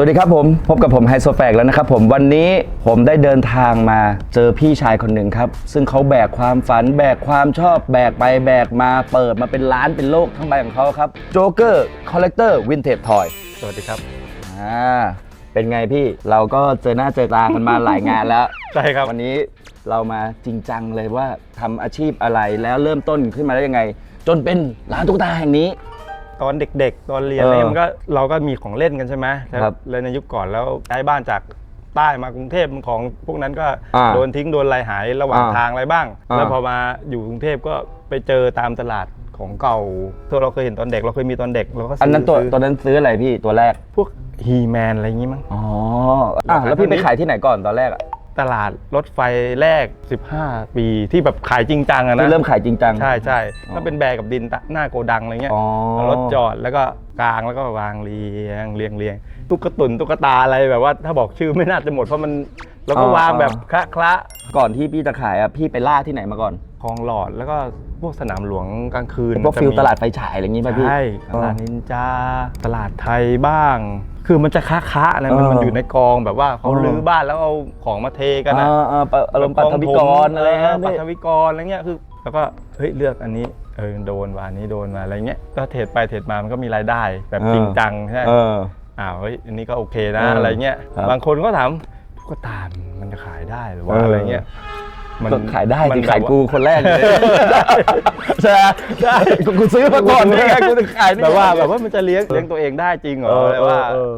สวัสดีครับผม พบกับผมไฮโซแฟกแล้วนะครับผมวันนี้ผมได้เดินทางมาเจอพี่ชายคนหนึ่งครับ ซึ่งเขาแบกความฝัน แบกความชอบ แบกไปแบกมาเปิดมาเป็นร้านเป็นโลกทั้งใบของเขาครับโจ๊กเกอร์คอลเลกเตอร์วินเทจทอยสวัสดีครับอ่าเป็นไงพี่เราก็เจอหน้าเจอตากันมาหลายงานแล้ว ใช่ครับ วันนี้เรามาจริงจังเลยว่าทำอาชีพอะไรแล้วเริ่มต้นขึ้นมาได้ยังไง จนเป็นร้านตุ๊กตาแห่งนี้ ตอนเด็ก ๆ ตอนเรียนเออเนี่ยมันก็เราก็มีของเล่นกันใช่ไหมครับเลยในยุคก่อนแล้วย้ายบ้านจากใต้มากรุงเทพของพวกนั้นก็อ่าโดนทิ้งโดนอะไรหายระหว่างอ่าทางอะไรบ้างอ่าแล้วพอมาอยู่กรุงเทพก็ไปเจอตามตลาดของเก่าที่เราเคยเห็นตอนเด็กเราเคยมีตอนเด็กเราก็ซื้อันนั้นตัวซื้ตัวนั้นซื้ออะไรพี่ตัวแรก พวกฮีแมนอะไรอย่างงี้มั้งอ๋ออะแล้วพี่ไปขายที่ไหนก่อนตอนแรกอะ ตลาดรถไฟแรก 15 ปีที่แบบขายจริงจังอะนะที่เริ่มขายจริงจัง ใช่ใช่อ๋อก็เป็นแบร์กับดินตะหน้าโกดังอะไรเงี้ยอ๋อ เอารถจอดแล้วก็กลางแล้วก็วางเรียงเรียงเรียงตุ๊กตุนตุ๊กตาอะไรแบบว่า ถ้าบอกชื่อไม่น่าจะหมดเพราะมันเราก็วางแบบคละคละก่อนที่พี่จะขายอะพี่ไปล่าที่ไหนมาก่อน คลองหลอดแล้วก็ พวกสนามหลวงกลางคืนพวกจะฟิลมีตลาดไฟฉายอะไรอย่างงี้ป่ะพี่ใช่ตลาดนินจาตลาดไทยบ้าง คือมันจะค้าค้าๆอะไรมันเออมันอยู่ในกองแบบว่าเขาเออลื้อบ้านแล้วเอาของมาเทกันนะอ่าอ่าปะอารมณ์ปัทวิกรอะไรเงี้เงี้ยปัยทวิกรอะไรเงี้ยคือแล้วก็เฮ้ยเลือกอันนี้เออโดนว่าอันนี้โดนมาอะไรเงี้ยก็เทรดไปเทรดมามันก็มีรายได้แบบจริงจังใช่ไหมเอออ้าวเฮ้ยอันนี้ก็โอเคนะเออออะไรเงี้ยครับบางคนก็ถามตุ๊กตามันจะขายได้หรือว่าเออออะไรเงี้ย ก็ขายได้มัสินขายแบบว่กูคนแรกเลยใช่ไหมได้กูกูซื้อมาก่อนนี่ไงกูถึงขายนี่แบบว่าแบบว่ามันจะเลี้ยงเลี้ยงตัวเองได้จริงเหรอเออแต่ว่าเออ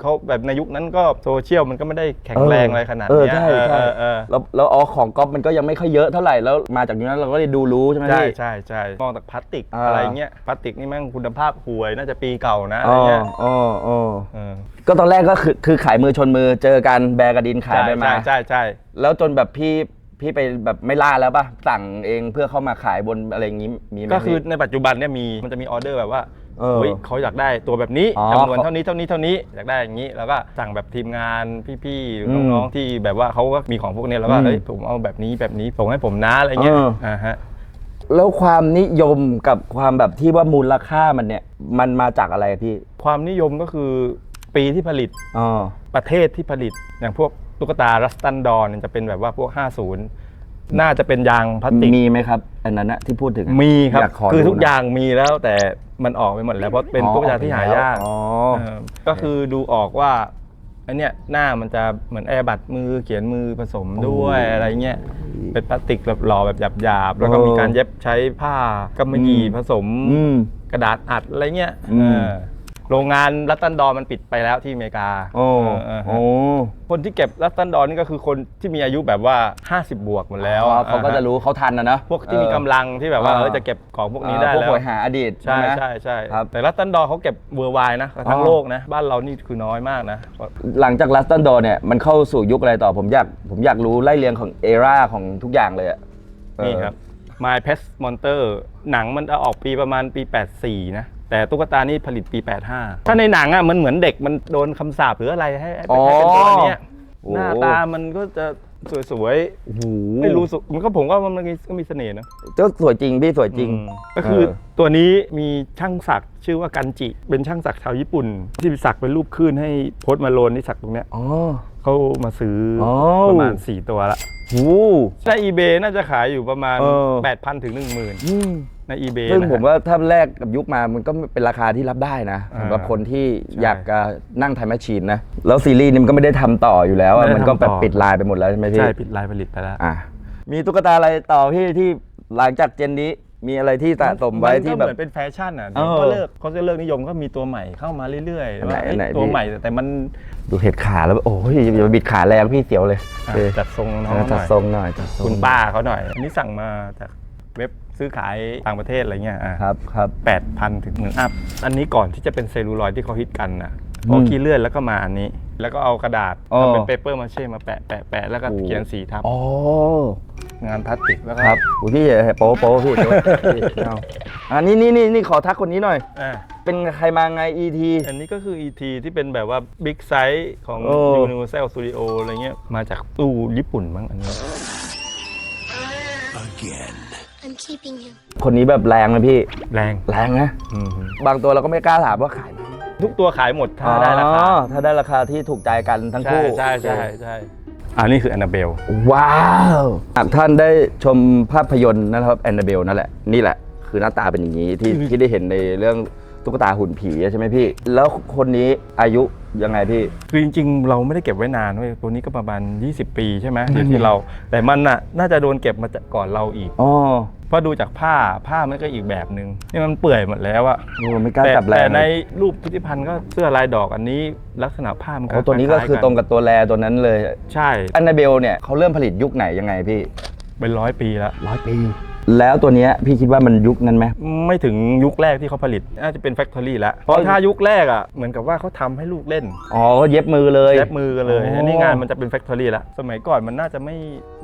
เขาแบบในยุคนั้นก็โซเชียลมันก็ไม่ได้แข็งแรงอะไรขนาดเออเนี้ยใช่ใช่เออเออแล้วแล้วอ๋อของก๊อฟมันก็ยังไม่ค่อยเยอะเท่าไหร่แล้วมาจากนี้เราก็ได้ดูรู้ใช่ไหมใช่พี่ ใช่ใช่มองจากพลาสติกอ่า อะไรเงี้ยพลาสติกนี่แม่งคุณภาพห่วยน่าจะปีเก่านะอะอ๋ไรอเงี้ยอ๋ออ๋อเออก็ตอนแรกก็คือคือขายมือชนมือเจอกันแบร์กระดินขายใช่ไปมา ใช่ใช่ใช่ แล้วจนแบบพี่ พี่ไปแบบไม่ล่าแล้วป่ะสั่งเองเพื่อเข้ามาขายบนอะไรอย่างงี้มีไหมก็คือพี่ ในปัจจุบันเนี่ยมีมันจะมีออเดอร์แบบว่าเออเฮ้ยเขาอยากได้ตัวแบบนี้อ๋อจำนวนเท่านี้เท่านี้เท่านี้อยากได้อย่างนี้ แล้วก็สั่งแบบทีมงานพี่ๆหรืออืมน้องๆที่แบบว่าเขาก็มีของพวกนี้แล้วก็อืมเฮ้ยผมเอาแบบนี้แบบนี้ส่งให้ผมนะอะไรเงี้ยเอออ่อ่าฮะ แล้วความนิยมกับความแบบที่ว่ามูลค่ามันเนี่ย มันมาจากอะไรพี่ความนิยมก็คือปีที่ผลิต อ๋อ ประเทศที่ผลิตอย่างพวก ตุ๊กตารัสตันดอนจะเป็นแบบว่าพวก 50 น่าจะเป็นยางพลาสติก มีไหมครับ อันนั้นนะที่พูดถึงมีครับ อยากขอคือดูทุกนะอย่างมีแล้วแต่มันออกไปหมดแล้วเพราะเป็นอ๋อตุ๊กตาที่หายากอ๋อเออก็คือดูออกว่าอันเนี้ยหน้ามันจะเหมือนแอร์บัตมือเขียนมือผสมด้วยอะไรเงี้ยเป็นพลาสติกแบบหล่อแบบหยาบๆแล้วก็มีการเย็บใช้ผ้ากำมะหยี่ผสม อืม กระดาษอัดอะไรเงี้ยอืม เออ โรงงานรัตตันดอร์มันปิดไปแล้วที่อเมริกาโอ้เออเอโอ้อคนที่เก็บรัตตันดอร์นี่ก็คือคนที่มีอายุแบบว่า 50 บวกหมดแล้วอ๋อเขาก็จะอ่าฮรู้เขาทันนะนะพวกที่มีกำลังที่แบบว่าเออเออจะเก็บของพวกนี้ได้พวกแล้ว หวยหาอดีตใช่ไหม ใช่ใช่ครับแต่รัตตันดอร์เขาเก็บเวอร์ไวนะทั้งอ๋อ โลกนะ บ้านเรานี่คือน้อยมากนะ หลังจากลัสตันดอร์เนี่ยมันเข้าสู่ยุคอะไรต่อผมอยากผมอยากรู้ไล่เรียงของเอราของทุกอย่างเลยอะเออนี่ครับ My Pet Monster หนังมันจะออกปีประมาณปี 84 นะ แต่ตุ๊กตานี่ผลิตปี 85 ถ้าในหนังอะมันเหมือนเด็กมันโดนคำสาปหรืออะไรให้ให้เป็นให้เป็นตัวเนี้ยโอ้หน้าตามันก็จะ สวยโอ้โหๆไม่รู้สึกมันก็ผมว่ามันก็มีเสน่ห์นะก็สวยจริงพี่สวยจริง อืมก็คือเออ ตัวนี้มีช่างศักดิ์ชื่อว่ากันจิ เป็นช่างศักดิ์ชาวญี่ปุ่น ที่สักเป็นรูปคลื่นให้โพสต์มาโลนที่สักตรงเนี้ยอ๋อ เขามาซื้อออ ประมาณ 4 ตัวละโอ้ใน eBay น่าจะขายอยู่ประมาณ เออ 8,000ถึง10,000 อืมใน eBay ซึ่งนะฮะ ผมว่าถ้าแลกกับยุคมามันก็เป็นราคาที่รับได้นะอ่าสำหรับคนที่ใช่อยากจะนั่งไทม์แมชชีนนะ แล้วซีรีส์นี้มันก็ไม่ได้ทำต่ออยู่แล้วอะไม่ได้มันก็แบบทำต่อ ปิดลายไปหมดแล้วใช่ไหมพี่ใช่ปิดลายผลิตไปแล้ว อะมีตุ๊กตาอะไรต่อพี่ที่หลังจากเจนนี้มีอะไรที่สะสมไว้ที่นแบก็บเหมือนเป็นแฟชั่นอะเออก็เลิกเขาจะเลิกนิยมก็มีตัวใหม่เข้ามาเรื่อยๆอันไหนว่าเอ้ยอันไหนตัวพี่ใหม่แต่มันดูเห็ดขาแล้วโอ้ยอย่ามาบิดขาแรงพี่เสียวเลยอะเออจัดทรงน้องจัหดน่อยทรงหน่อยจัดทรงคุณป้าเขาหน่อยอันนี้สั่งมาจากเว็บซื้อขายต่างประเทศอะไรเงี้ยอะครับครับ แปดพันถึงหมื่นอัพอันนี้ก่อนที่จะเป็นเซลลูลอยด์ที่เขาฮิตกันนะ พอขี้เลื่อนแล้วก็มาอันนี้ แล้วก็เอากระดาษอ๋อทำเป็นเปเปอร์มาเช่มาแปะแปะแปะแล้วก็โอ้เขียนสีทับ อ๋องานพลาสติกแล้วก็ครับอุ้ยพี่อย่าโป๊ะโป๊ะพี่โป๊ะพี่เอาอันนี้นี่นี่นี่ขอทักคนนี้หน่อย อะเป็นใครมาไง ET อันนี้ก็คือ ET ที่เป็นแบบว่าบิ๊กไซส์ของ โอ้ Universal Studio อะไรเงี้ย มาจากตู้ญี่ปุ่นมั้งอันนี้ I'm keeping him. คนนี้แบบแรงนะพี่ แรง แรงนะอืมบางตัวเราก็ไม่กล้าถามว่าขายไหม ทุกตัวขายหมดถ้าได้ราคาอ๋อถ้าได้ราคาที่ถูกใจกันทั้งใช่คู่ใช่ใช่ใช่อ่านี่คือแอนนาเบล ว้าวหากท่านได้ชมภาพยนตร์นะครับแอนนาเบลนั่นแหละ นี่แหละ คือหน้าตาเป็นอย่างนี้ที่ที่ได้เห็นในเรื่องตุ๊กตาหุ่นผีใช่ไหมพี่ แล้วคนนี้อายุยังไงพี่ คือจริงๆ เราไม่ได้เก็บไว้นานเว้ยตัวนี้ก็ประมาณ 20 ปีใช่ไหมนั่นไงที่เรา แต่มันน่ะน่าจะโดนเก็บมาจากก่อนเราอีก อ๋อเพ ราะดูจากผ้าผ้ามันก็อีกแบบหนึ่งนี่มันเปื่อยหมดแล้วอะโอ้ไม่กล้าแต่จับแรแต่งในรูปพิพิธภัณฑ์ก็เสื้อลายดอกอันนี้ลักษณะผ้ามันโอ้ตัวนี้ก็คือตรงกับตัวแรตัวนั้นเลย ใช่แอนนาเบลเนี่ยเขาเริ่มผลิตยุคไหนยังไงพี่เป็นร้อยปีแล้วร้อยปี แล้วตัวเนี้ยพี่คิดว่ามันยุคนั้นไหม ไม่ถึงยุคแรกที่เขาผลิต น่าจะเป็นแฟคทอรี่แล้ว เพราะถ้ายุคแรกอะ เหมือนกับว่าเขาทำให้ลูกเล่นอ๋อก็เย็บมือเลยเล็บมือกันเลย อ๋ออั อันนี้งานมันจะเป็นแฟคทอรี่แล้ว สมัยก่อนมันน่าจะไม่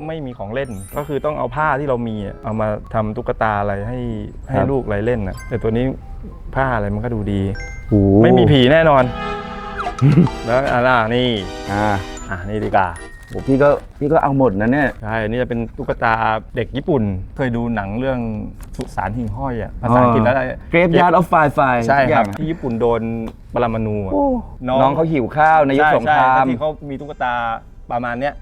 ไม่มีของเล่น ก็คือต้องเอาผ้าที่เรามีอะเอามาทำตุ๊กตาอะไรให้ให้ลูกอะไรเล่นนะแต่ตัวนี้ผ้าอะไรมันก็ดูดี โอ้ไม่มีผีแน่นอน แล้วอันน่ะนี่ อ่า อะนี่ดีกว่า โหพี่ก็พี่ก็เอาหมดนะเนี่ย ใช่อันนี่จะเป็นตุ๊กตาเด็กญี่ปุ่น เคยดูหนังเรื่องสุสานหิ่งห้อยอะภาษาอังกฤษแล้วอะไร Graveyard of Firefly ใช่ทุกอครัย่าบงที่ญี่ปุ่นโดนปรมาณูอะ โอ้น้น้ององเขาหิวข้าวในยุคใช่สงครามใช่ที่เขามีตุ๊กตาประมาณเนี้ย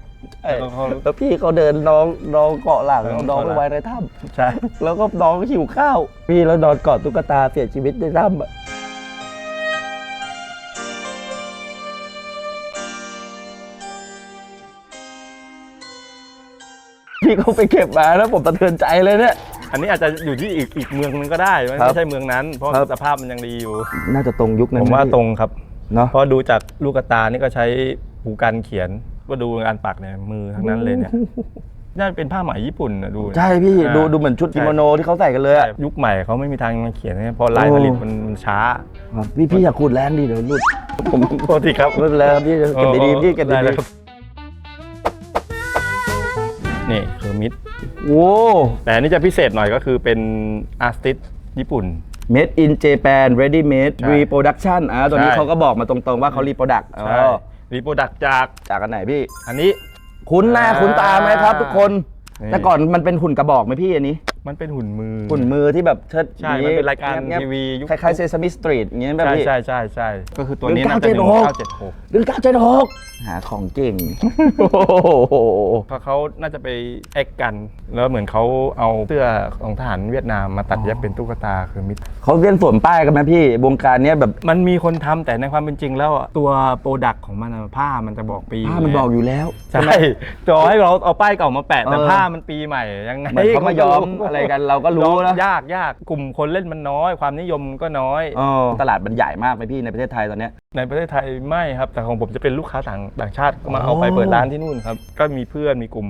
เอ้ยแล้วเขา แล้วพี่เขาเดินน้องน้องเกาะหลังเออเอาน้องไปเกาะหลังไว้ในถ้ใช่ำแล้วก็น้องหิวข้าว พี่แล้วนอนกอดตุ๊กตาเสียชีวิตในถ้ำอะ พี่เขาไปเก็บมาแล้วผมสะเทือนใจเลยเนี่ย อันนี้อาจจะอยู่ที่อีกอีกเมืองนึงก็ได้ไม่ครับไม่ใช่เมืองนั้น เพราะครับ สภาพมันยังดีอยู่ น่าจะตรงยุคนั้นผมว่านะพี่ตรงครับ เนาะเพราะดูจากลูกตานี่ก็ใช้หูกันเขียนก็ดูงานปักเนี่ยมือทั้งนั้นเลยเนี่ยน่าจะเป็นผ้าไหมญี่ปุ่นนะดูใช่พี่อ่าดูดูเหมือนชุดใช่กิโมโนที่เขาใส่กันเลยอะใช่ยุคใหม่เขาไม่มีทางมาเขียนเนี่ยเพราะลายโอ้ผลิตมันมันช้าครับพี่พี่อย่าขูดแรงดิเดี๋ยวหลุดผมโทษทีครับไม่เป็นไรครับพี่เก็บดีๆพี่เก็บได้ดีเลยครับนี่ คือมิดๆโอ้ แต่อันนี้จะพิเศษหน่อยก็คือเป็นอาร์ติสญี่ปุ่น Made in Japan Ready Made ใช่ Reproduction อ่าตัวนี้ใช่ เขาก็บอกมาตรงๆว่าเขา Reproduct อ๋ใช่อรีโปรดักจากจากอันไหนพี่ อันนี้ คุ้นหน้าอ่า คุ้นตาไหมครับทุกคนนี่แต่ก่อนมันเป็นหุ่นกระบอกไหมพี่อันนี้ มันเป็นหุ่นมือ หุ่นมือที่แบบเชิดใช่มันเป็นรายการงีบๆทีวียุค คล้ายๆ Sesame Street อย่างเงี้ยแบบใช่พี่ ใช่ใช่ใช่ก็คือตัวนี้หนึ่งน่าเก้าจะเจ็หดนึ่งหกเก้าเจ็ดหกดึงเก้าเจ็ดหกหาของเก่ง โอ้โห เพราะเขาน่าจะไปแอกกัน แล้วเหมือนเขาเอาเสื้อของทหารเวียดนามมาตัดเย็บเป็นตุ๊กตาคือมิดเขาเรียนสวมป้ายกันไหมพี่วงการเนี้ยแบบมันมีคนทำแต่ในความเป็นจริงแล้วอะตัวโปรดักของมันอะผ้ามันจะบอกปีผ้ามันบอกอยู่แล้ว ใช่ต่อให้เราเอาป้ายเก่ามาแปะแต่เออ ผ้ามันปีใหม่ยังไงเหมือนเขามาย้อมอะไรกันเราก็รู้นะยากยากกลุ่มคนเล่นมันน้อย ความนิยมก็น้อยอ๋อตลาดมันใหญ่มากไหมพี่ในประเทศไทยตอนเนี้ยในประเทศไทยไม่ครับ แต่ของผมจะเป็นลูกค้าต่างต่างชาติก็มาอ๋อเอาไปเปิดร้านที่นู่นครับ ก็มีเพื่อนมีกลุ่ม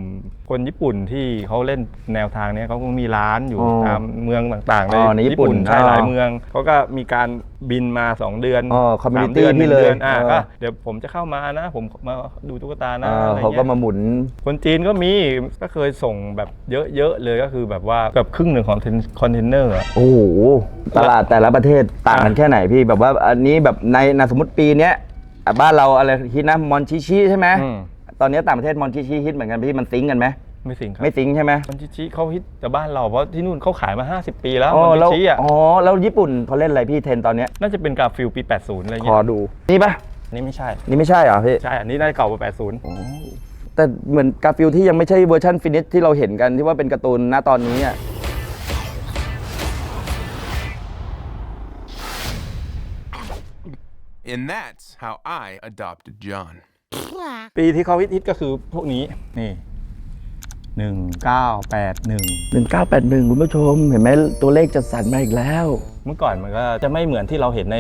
คนญี่ปุ่นที่เขาเล่นแนวทางเนี้ยเขาก็มีร้านอยู่ตามเมืองต่างๆอ๋อในญี่ปุ่นใช่อ๋อหลายเมืองเขาก็มีการ บินมา 2 เดือนอ๋อ community สามเดือนพี่หนึ่งเลยดือนอะเออ ก็เดี๋ยวผมจะเข้ามานะ ผมมาดูตุ๊กตานะอ่าอะไรเขาก็เงี้ยมาหมุน คนจีนก็มีก็เคยส่งแบบเยอะๆเลยก็คือแบบว่าเกือบครึ่งหนึ่งของคอนเทนเนอร์อะ โอ้โหตลาดแต่ละประเทศต่างกันแค่ไหนพี่แบบว่าอันนี้แบบในนะสมมติปีเนี้ยอะบ้านเราอะไรฮิตนะมอนชิชิใช่ไหมอืม ตอนนี้ต่างประเทศมอนชิชิฮิตเหมือนกันพี่มันซิงก์กันไหม ไม่สิงครับไม่ซิงก์ใช่ไหมมันชิชิเขาฮิตแต่บ้านเราเพราะที่นู่นเขาขายมา 50 ปีแล้วอ๋อมันแล้วชิชิอะอ๋อแล้วญี่ปุ่นเขาเล่นอะไรพี่เทรนตอนเนี้ยน่าจะเป็นกราฟิลปี 80 อะไรขอเงี้ยดูนี่ปะนี่ไม่ใช่ นี่ไม่ใช่เหรอพี่ใช่ อันนี้น่าจะเก่ากว่า 80อ๋อแต่เหมือนกาฟิลที่ยังไม่ใช่เวอร์ชันฟินิชที่เราเห็นกันที่ว่าเป็นการ์ตูนณตอนนี้อะ And that's how I adopted John. ปีที่เขาฮิตฮิตก็คือพวกนี้นี่ 1981หนึ่งเก้าแปดหนึ่งคุณผู้ชม เห็นไหมตัวเลขจัดสรรมาอีกแล้ว เมื่อก่อนมันก็จะไม่เหมือนที่เราเห็นใน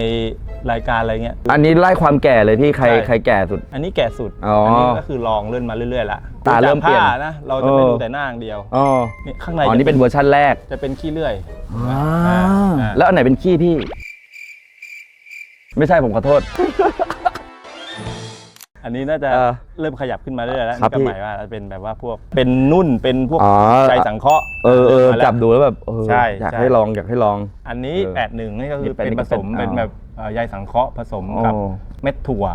รายการอะไรเงี้ย อันนี้ไล่ความแก่เลยพี่ใครใช่ ใครแก่สุด อันนี้แก่สุดอ๋ออันี้ก็คือลองเลื่อนมาเรื่อยๆละตาเริ่มเปลี่ยน ดูจกผ้นะ เราจะไม่เออดูแต่หน้าอย่างเดียวอ๋อนี่ข้างในอ๋อนี่เป็นเวอร์ชันแรกจะเป็นขี้เลื่อย อ่าอ่า แล้วอันไหนเป็นขี้พี่ ไม่ใช่ผมขอโทษ อันนี้น่าจะเออเริ่มขยับขึ้นมาเรื่อยๆแล้วครับนี่ก็พี่หมายว่าเป็นแบบว่าพวกเป็นนุ่นเป็นพวกอ๋อ ใจสังเคราะห์เออเออมาแล้ว จับดูแล้วแบบเออใช่อยากใช่ ให้ลองอยากให้ลอง อันนี้ เออแปดหนึ่งนี่ก็คือนี่เป็นเป็นผสมเป็นเป็นแบบเอ่อใยสังเคราะห์ผสมกับอ๋อเม็ดถั่ว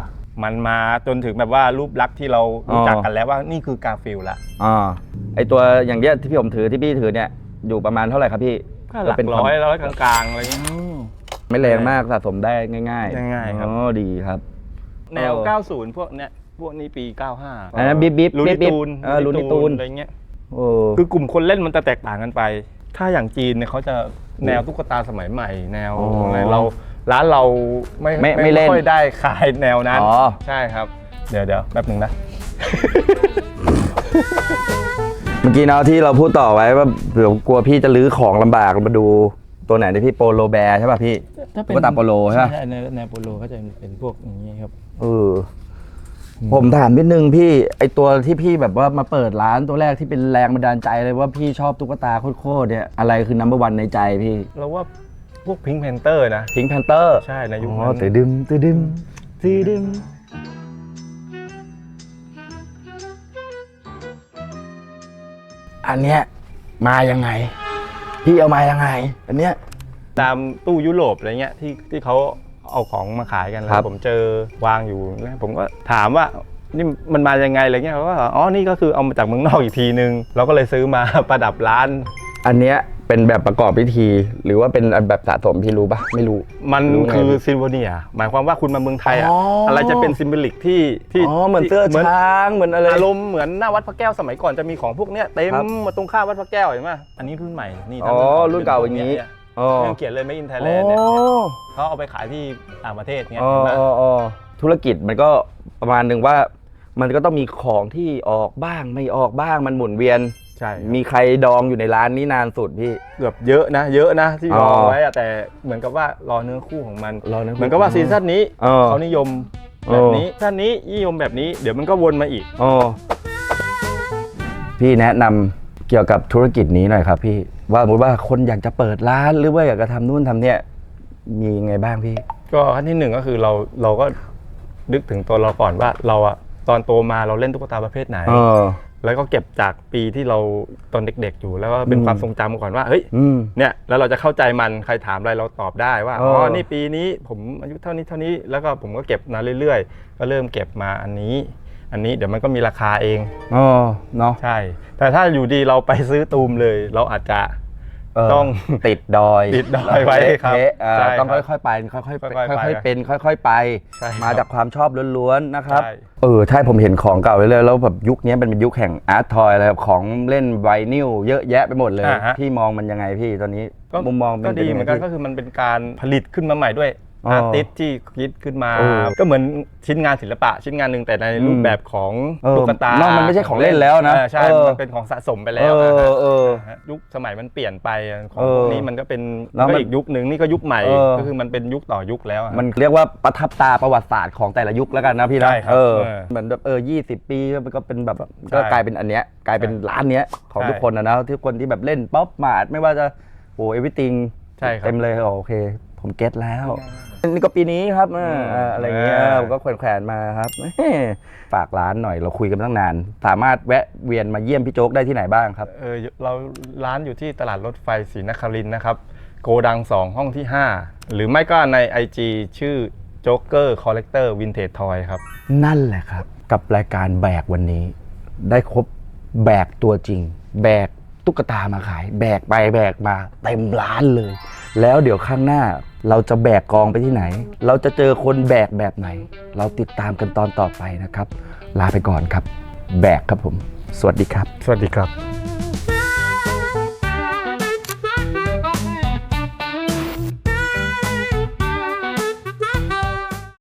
มันมาจนถึงแบบว่ารูปลักษณ์ที่เรารู้จักอ๋อ กันแล้วว่านี่คือกาฟิลละ อ่าไอตัวอย่างเงี้ยที่พี่ผมถือที่พี่ถือเนี่ยอยู่ประมาณเท่าไหร่ครับพี่ก็หลักเป็นร้อยความร้อยกลางๆอะไรเงี้ยอืมไม่แรงมากสะสมได้ง่ายง่ายๆครับ อ๋อดีครับ แนวเออ90 พวกเนี้ยพวกนี้ปี 95อันนั้นบิ๊บบิ๊บลูบิ๊นิบบิ๊บตูนเออลูนิตูน อะไรเงี้ยโอ้คือกลุ่มคนเล่นมันจะแตกต่างกันไป ถ้าอย่างจีนเนี่ยเขาจะแนวตุ๊กตาสมัยใหม่ แนวอ๋อออะไรเราร้านเราไม่ไม่ไม่เล่น ค่อยได้ขายแนวนั้นอ๋อ ใช่ครับ เดี๋ยวเดี๋ยวแป๊บหนึ่งนะ เมื่อกี้เนาะที่เราพูดต่อไว้ว่าเดี๋ยวกลัวพี่จะลื้อของลำบากมาดู ตัวไหนที่พี่โปโลแบร์ใช่ป่ะพี่ถ้าเป็นตุ๊กตาโปโลใช่ป่ะใช่ในในโปโลก็จะเป็นพวกอย่างนี้ครับ เอออผมถามนิดนึงพี่ไอตัวที่พี่แบบว่ามาเปิดร้านตัวแรกที่เป็นแรงบันดาลใจเลยว่าพี่ชอบตุ๊กตาโคตรๆเนี่ยอะไรคือนัมเบอร์วันในใจพี่เราว่าพวกพิง k ์แพนเตอร์นะ พิงค์แพนเตอร์ใช่ในยุคอ๋อนั้น ตือดึมตือดึมตือดึมอันเนี้ยมายังไง พี่เอามายังไง อันเนี้ย ตามตู้ยุโรปอะไรเงี้ยที่ที่เขาเอาของมาขายกันแล้ครัวบ ผมเจอวางอยู่แล้วผมก็ถามว่านี่มันมายังไงอะไรเงี้ยเขาก็บอกอ๋อนี่ก็คือเอามาจากเมืองนอกอีกทีนึง เราก็เลยซื้อมา ประดับร้าน อันเนี้ย เป็นแบบประกอบพิธี หรือว่าเป็นแบบสะสมพี่รู้ปะไม่รู้ มันรู้ไง คือซิลโวเนีย หมายความว่าคุณมาเมืองไทยอะอ๋ออ อะไรจะเป็นซิม b ลิกที่ที่อ๋อเหมือนเสื้อที่ช้างเหมือนอะไร อารมณ์เหมือนหน้าวัดพระแก้วสมัยก่อนจะมีของพวกเนี้ยเต็มครับมาตรงข้ามวัดพระแก้วเห็นไหมอันนี้รุ่นใหม่นี่อ๋อรุ่นเก่าอย่างนี้ นี้อ๋อยังเขียนเลยไม่อินไทยอ๋แลนด์เนี่ยอเขาเอาไปขายที่ต่างประเทศเนี่ยอ๋อเห็นไหมอ๋ออ๋อธุรกิจมันก็ประมาณหนึ่งว่า มันก็ต้องมีของที่ออกบ้างไม่ออกบ้างมันหมุนเวียน ใช่มีใครดองอยู่ในร้านนี้นานสุดพี่ เกือบเยอะนะ เยอะนะที่อ๋รออไว้อะแต่เหมือนกับว่ารอเนื้อคู่ของมันรอเนื้อคู่เหมือนกับว่าซีซั่นนี้เออเขานิยมเออแบบนี้ท่านนี้นิยมแบบนี้ เดี๋ยวมันก็วนมาอีก อ๋อพี่แนะนำเกี่ยวกับธุรกิจนี้หน่อยครับ พี่ว่าสมมติว่าคนอยากจะเปิดร้านหรือว่าอยากจะทำนู่นทำเนี่ยมีไงบ้างพี่ ก็ขั้นที่หนึ่งก็คือเราเราก็นึกถึงตัวเราก่อนว่าเราอะตอนโตมาเราเล่นตุ๊กตาประเภทไหน เออ แล้วก็เก็บจากปีที่เราตอนเด็กๆอยู่ แล้วก็เป็นอืมความทรงจำก่อนว่าเฮ้ยอืม เนี่ยแล้วเราจะเข้าใจมันใครถามอะไรเราตอบได้ว่าเออ๋อออ๋นี่ปีนี้ผมอายุเท่านี้เท่านี้แล้วก็ผมก็เก็บมาเรื่อยๆ ก็เริ่มเก็บมาอันนี้ อันนี้เดี๋ยวมันก็มีราคาเอง อ๋อเนาะ ใช่ แต่ถ้าอยู่ดีเราไปซื้อตูมเลย เราอาจจะเต้อง ติดดอยติดดอยไว้ครับเละๆเออใช่ต้องครับค่อยๆไปค่อยๆไปค่อยๆไปค่อยๆเป็น ค่อยๆไป ใช่ครับมาจากความชอบล้วนๆนะครับ ใช่ เออใช่ผมเห็นของเก่าเลยแล้วแบบยุคนี้เป็นยุคแห่งอาร์ตทอยอะไรแบบของเล่นไวนิลเยอะแยะไปหมดเลยอ่าฮะ พี่มองมันยังไงพี่ตอนนี้ก็มุมมองก็ป็ดีเหมือนกันยังไงก็พี่คือมันเป็นการผลิตขึ้นมาใหม่ด้วย อ๋ออาร์ติสที่คิดขึ้นมา เออ ก็เหมือนชิ้นงานศิลปะ ชิ้นงานหนึ่งแต่ในรูปแบบของเออตุ๊กตาเนอะมันไม่ใช่ของเล่นแล้วนะออใช่เออมันเป็นของสะสมไปเอแล้วนะอฮะเออ นะฮะยุคสมัยมันเปลี่ยนไปของเออพวกนี้มันก็เป็นแล้วมันก็อีกยุคหนึ่งนี่ก็ยุคใหม่เออ ก็คือมันเป็นยุคต่อยุคแล้วอะ มันเรียกว่าประทับตาประวัติศาสตร์ของแต่ละยุคแล้วกันนะพี่นะใช่ครับเออเออเหมือนแบบเออยี่สิบปีมันก็เป็นแบบใช่ก็กลายเป็นอันเนี้ยกลายเป็นร้านเนี้ยของใช่ทุกคนนะนะทุกคนที่แบบเล่นป๊อปมาดไม่ว่าจะโอ้เอวิติงใช่ครับ เต็มเลยโอเค ผมเก็ตแล้ว นี่ก็ปีนี้ครับเออเอออะไรเงี้ยเออผมก็แขวนๆมาครับเฮ้ฝากร้านหน่อยเราคุยกันมาตั้งนาน สามารถแวะเวียนมาเยี่ยมพี่โจ๊กได้ที่ไหนบ้างครับ เออเราร้านอยู่ที่ตลาดรถไฟศรีนครินทร์นะครับ โกดัง 2 ห้องที่ 5 หรือไม่ก็ใน IG ชื่อ Joker Collector Vintage Toy ครับ นั่นแหละครับ กับรายการแบกวันนี้ ได้ครบแบกตัวจริง แบกตุ๊กตามาขาย แบกไปแบกมาเต็มร้านเลย แล้วเดี๋ยวข้างหน้าเราจะแบกกองไปที่ไหน เราจะเจอคนแบกแบบไหน เราติดตามกันตอนต่อไปนะครับ ลาไปก่อนครับ แบกครับผม สวัสดีครับ สวัสดีครับ